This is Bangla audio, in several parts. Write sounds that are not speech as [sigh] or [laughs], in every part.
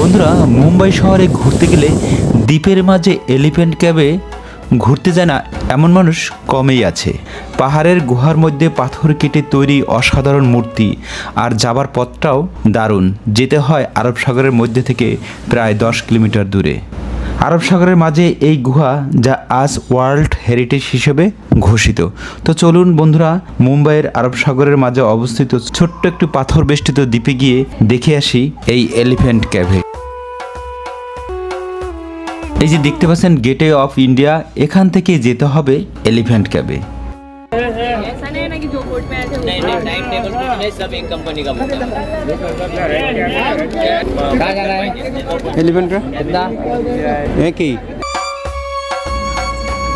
বন্ধুরা, মুম্বাই শহরে ঘুরতে গেলে দ্বীপের মাঝে এলিফ্যান্ট ক্যাবে ঘুরতে যায় না এমন মানুষ কমই আছে। পাহাড়ের গুহার মধ্যে পাথর কেটে তৈরি অসাধারণ মূর্তি আর যাবার পথটাও দারুণ। যেতে হয় আরব সাগরের মধ্যে থেকে প্রায় দশ কিলোমিটার দূরে। আরব সাগরের মাঝে এই গুহা যা আজ ওয়ার্ল্ড হেরিটেজ হিসেবে ঘোষিত। তো চলুন বন্ধুরা, মুম্বাইয়ের আরব সাগরের মাঝে অবস্থিত ছোট্ট একটি পাথর বেষ্টিত দ্বীপে গিয়ে দেখে আসি এই এলিফ্যান্ট ক্যাভে এই যে দেখতে পাচ্ছেন গেটে অফ ইন্ডিয়া এখান থেকে যেতে হবে এলিফ্যান্ট ক্যাবে।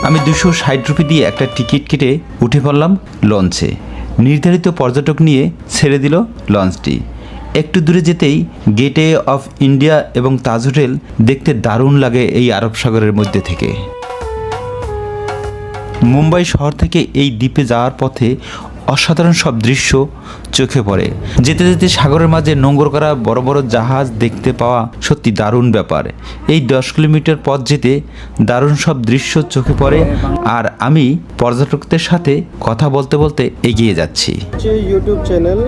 আমি দুশো ষাট রুপি দিয়ে একটা টিকিট কেটে উঠে পড়লাম লঞ্চে। নির্ধারিত পর্যটক নিয়ে ছেড়ে দিল লঞ্চটি। একটু দূরে যেতেই গেটওয়ে অফ ইন্ডিয়া এবং তাজ হোটেল দেখতে দারুণ লাগে এই আরব সাগরের মধ্যে থেকে। মুম্বাই শহর থেকে এই দ্বীপে যাওয়ার পথে অসাধারণ সব দৃশ্য চোখে পড়ে। যেতে যেতে সাগরের মাঝে নোংর করা বড় বড় জাহাজ দেখতে পাওয়া সত্যি দারুণ ব্যাপার। এই দশ কিলোমিটার পথ যেতে দারুণ সব দৃশ্য চোখে পড়ে আর আমি পর্যটকদের সাথে কথা বলতে বলতে এগিয়ে যাচ্ছি। YouTube channel,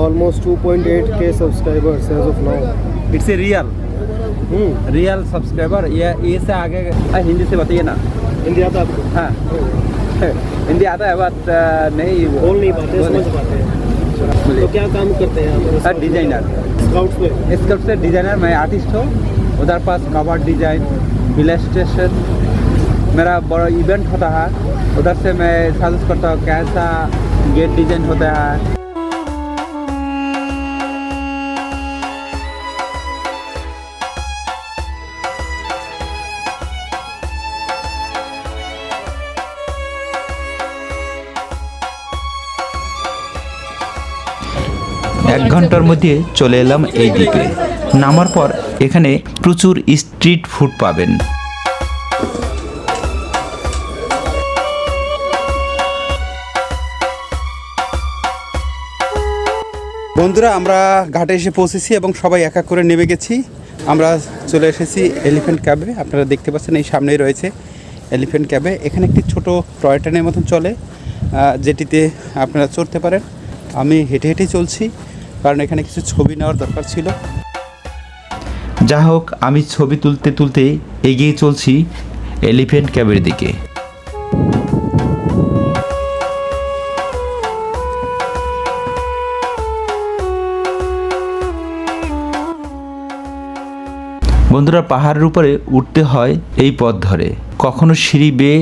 almost 2.8k subscribers as of now. It's a real Hmm. Real subscriber ये ये से आगे आ, हिंदी से बताइए ना। India था आपको? हाँ। हिंदी आता है बात [laughs] नहीं वो। बोल नहीं पाते समझ पाते हैं। तो क्या काम करते हैं आप? डिज़ाइनर स्काउट्स में? स्कल्प से डिज़ाइनर मैं आर्टिस्ट हूँ। उधर पास कवर डिज़ाइन विलेज स्टेशन मेरा बड़ा इवेंट होता है। उधर से मैं सजेस्ट करता हूँ कैसा गेट डिज़ाइन होता है। এক ঘণ্টার মধ্যে চলে এলাম এই দ্বীপে নামার পর এখানে প্রচুর স্ট্রিট ফুড পাবেন। বন্ধুরা, আমরা ঘাটে এসে পৌঁছেছি এবং সবাই এক এক করে নেমে গেছি। আমরা চলে এসেছি এলিফ্যান্ট ক্যাবে আপনারা দেখতে পাচ্ছেন এই সামনেই রয়েছে এলিফ্যান্ট ক্যাবে এখানে একটি ছোট টয় ট্রেনের মতন চলে যেটিতে আপনারা চড়তে পারেন। আমি হেঁটে হেঁটেই চলছি। কারণ এখানে কিছু ছবি নেওয়ার দরকার ছিল। যা হোক, আমি ছবি তুলতে তুলতে এগিয়ে চলছি এলিফেন্ট ক্যাবের দিকে। বন্ধুরা, পাহাড়ের উপরে উঠতে হয় এই পথ ধরে। কখনো সিঁড়ি বেয়ে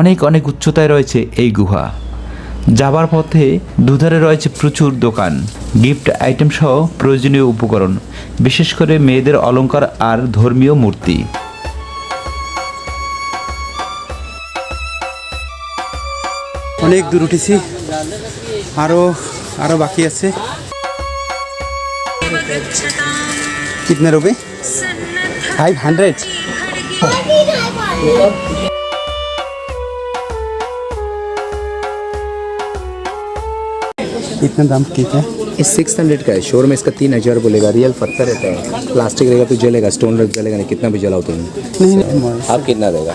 অনেক অনেক উচ্চতায় রয়েছে এই গুহা। যাবার পথে দুধারে রয়েছে প্রচুর দোকান গিফট আইটেম সহ প্রয়োজনীয় উপকরণ বিশেষ করে মেয়েদের অলংকার আর ধর্মীয় মূর্তি। অনেক দূর উঠেছি আরও আরও বাকি আছে। কিতনে রুপে ফাইভ হান্ড্রেড इतना दाम ठीक है इस सिक्स हंड्रेड का है। शोर में इसका तीन हज़ार बोलेगा। रियल पत्थर रहता है। प्लास्टिक रहेगा तो जलेगा स्टोन रख जलेगा नहीं कितना भी जलाओ तुम। नहीं नहीं आप कितना देगा?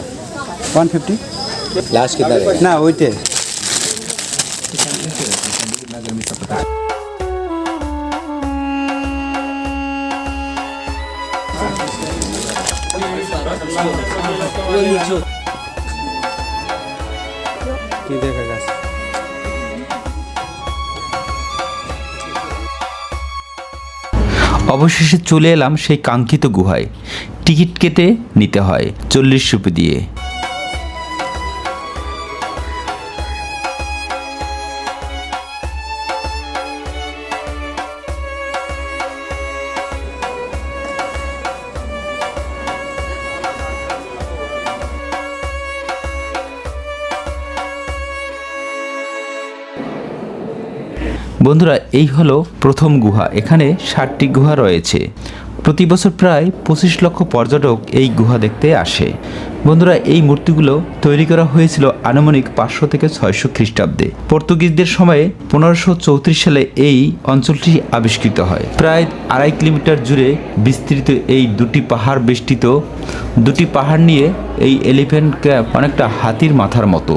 वन फिफ्टी लास्ट कितना रहेगा ना वही तो। देखेगा অবশেষে চলে এলাম সেই কাঙ্ক্ষিত গুহায়। টিকিট কেটে নিতে হয় চল্লিশ রুপি দিয়ে। বন্ধুরা, এই হলো প্রথম গুহা। এখানে ষাটটি গুহা রয়েছে। প্রতি বছর প্রায় পঁচিশ লক্ষ পর্যটক এই গুহা দেখতে আসে। বন্ধুরা, এই মূর্তিগুলো তৈরি করা হয়েছিল আনুমানিক পাঁচশো থেকে ছয়শো খ্রিস্টাব্দে। পর্তুগিজদের সময়ে পনেরোশো চৌত্রিশ সালে এই অঞ্চলটি আবিষ্কৃত হয়। প্রায় আড়াই কিলোমিটার জুড়ে বিস্তৃত এই দুটি পাহাড় বেষ্টিত। দুটি পাহাড় নিয়ে এই এলিফ্যান্ট ক্যাপ অনেকটা হাতির মাথার মতো।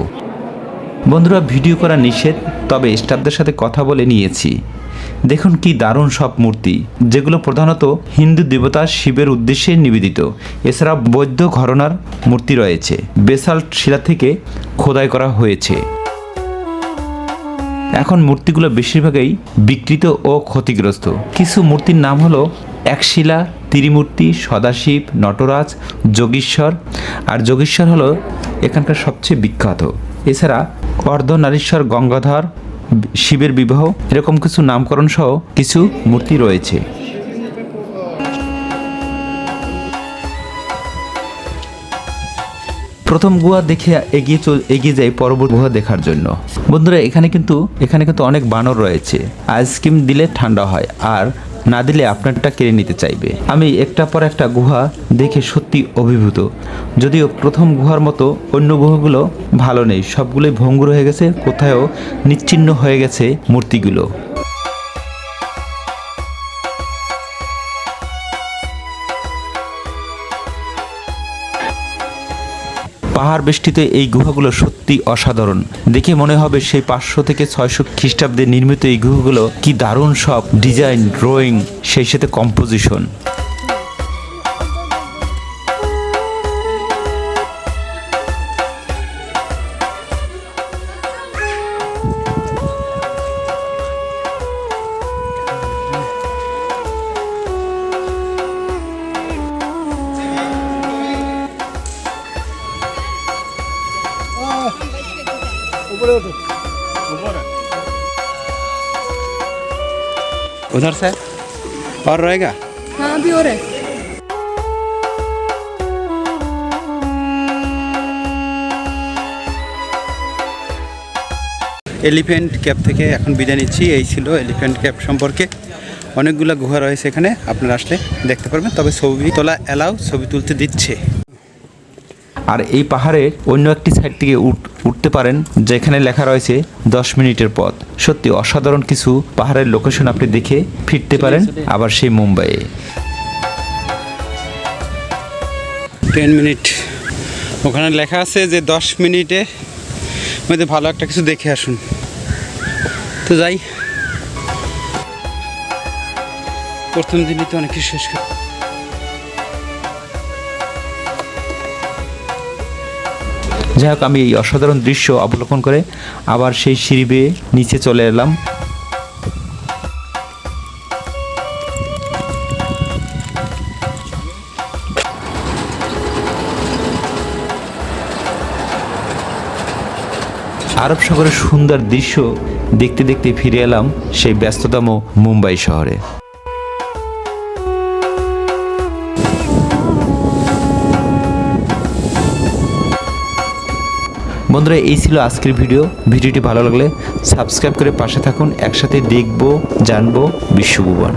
বন্ধুরা, ভিডিও করা নিষেধ, তবে স্টাফদের সাথে কথা বলে নিয়েছি। দেখুন কি দারুণ সব মূর্তি, যেগুলো প্রধানত হিন্দু দেবতা শিবের উদ্দেশ্যে নিবেদিত। এছাড়া বৌদ্ধ ঘরনার মূর্তি রয়েছে। বেসাল্ট শিলা থেকে খোদাই করা হয়েছে। এখন মূর্তিগুলো বেশিরভাগই বিকৃত ও ক্ষতিগ্রস্ত। কিছু মূর্তির নাম হলো একশিলা ত্রিমূর্তি, সদাশিব, নটরাজ, যোগীশ্বর। আর যোগীশ্বর হলো এখানকার সবচেয়ে বিখ্যাত। এছাড়া অর্ধনারীশ্বর গঙ্গাধর শিবের বিবাহ, এরকম কিছু নামকরণ সহ কিছু মূর্তি রয়েছে। প্রথম গুহা দেখে এগিয়ে চল, এগিয়ে যাই পরবর্তী গুহা দেখার জন্য। বন্ধুরা, এখানে কিন্তু এখানে কিন্তু অনেক বানর রয়েছে। আইসক্রিম দিলে ঠান্ডা হয়, আর না দিলে আপনারটা কেড়ে নিতে চাইবে। আমি একটা পর একটা গুহা দেখে সত্যি অভিভূত। যদিও প্রথম গুহার মতো অন্য গুহাগুলো ভালো নেই, সবগুলোই ভঙ্গুর হয়ে গেছে, কোথায়ও নিচ্ছিন্ন হয়ে গেছে মূর্তিগুলো। পাহাড় বেষ্টিত এই গুহাগুলো সত্যি অসাধারণ। দেখে মনে হবে সেই পাঁচশো থেকে ছয়শো খ্রিস্টাব্দে নির্মিত এই গুহাগুলো কি দারুণ সব ডিজাইন, ড্রয়িং, সেই সাথে কম্পোজিশন। उधर से और रहेगा हाँ अभी हो रहा है এলিফ্যান্ট ক্যাপ থেকে এখন বিদায় নিচ্ছি এই ছিল এলিফ্যান্ট ক্যাপ সম্পর্কে অনেকগুলো গুহা রয়েছে এখানে আপনারা আসলে দেখতে পারবেন তবে ছবি তোলা অ্যালাউ ছবি তুলতে দিচ্ছে আর এই পাহাড়ের অন্য একটি সাইড থেকে উঠ- উঠতে পারেন, যেখানে লেখা রয়েছে দশ মিনিটের পথ। সত্যি অসাধারণ কিছু পাহাড়ের লোকেশন আপনি দেখে ফিরতে পারেন আবার সেই মুম্বাইয়ে। Ten minute. ওখানে লেখা আছে যে দশ মিনিটে মধ্যে ভালো একটা কিছু দেখে আসুন। তো যাই। প্রথম দিনই তো অনেক কিছু শেষ করি যাই হোক আমি এই অসাধারণ দৃশ্য অবলোকন করে আবার সেই সিঁড়ি বেয়ে নিচে চলে এলাম। আরব সাগরের সুন্দর দৃশ্য দেখতে দেখতে ফিরে এলাম সেই ব্যস্ততম মুম্বাই শহরে। বন্ধুরা, এই ছিল আজকের ভিডিও। ভিডিওটি ভালো লাগলে সাবস্ক্রাইব করে পাশে থাকুন। একসাথে দেখব, জানব, বিশ্বভুবন।